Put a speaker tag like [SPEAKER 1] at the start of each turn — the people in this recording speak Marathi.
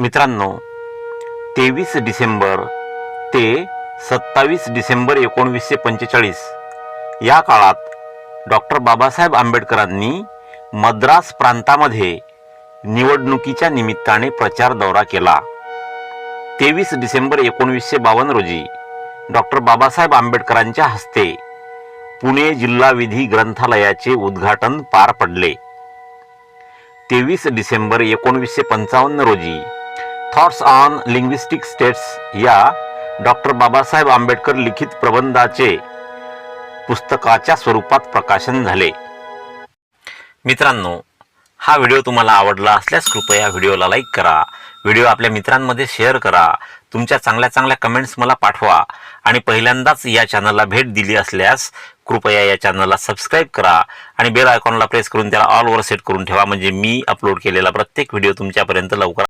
[SPEAKER 1] मित्रांनो तेवीस डिसेंबर ते सत्तावीस डिसेंबर एकोणवीसशे पंचेचाळीस या काळात डॉक्टर बाबासाहेब आंबेडकरांनी मद्रास प्रांतामध्ये निवडणुकीच्या निमित्ताने प्रचार दौरा केला. तेवीस डिसेंबर एकोणवीसशे बावन्न रोजी डॉक्टर बाबासाहेब आंबेडकरांच्या हस्ते पुणे जिल्हा विधी ग्रंथालयाचे उद्घाटन पार पडले. तेवीस डिसेंबर एकोणवीसशे पंचावन्न रोजी थॉट्स ऑन लिंग्विस्टिक स्टेट्स या डॉक्टर बाबासाहेब आंबेडकर लिखित प्रबंधाचे पुस्तकाच्या स्वरूपात प्रकाशन झाले. मित्रांनो हा व्हिडिओ तुम्हाला आवडला असल्यास कृपया व्हिडिओला लाईक करा. व्हिडिओ आपल्या मित्रांमध्ये शेअर करा. तुमच्या चांगल्या चांगल्या कमेंट्स मला पाठवा. आणि पहिल्यांदाच या चॅनलला भेट दिली असल्यास कृपया या चॅनलला सबस्क्राईब करा. आणि बेल आयकॉनला प्रेस करून त्याला ऑलवर सेट करून ठेवा. म्हणजे मी अपलोड केलेला प्रत्येक व्हिडिओ तुमच्यापर्यंत लवकर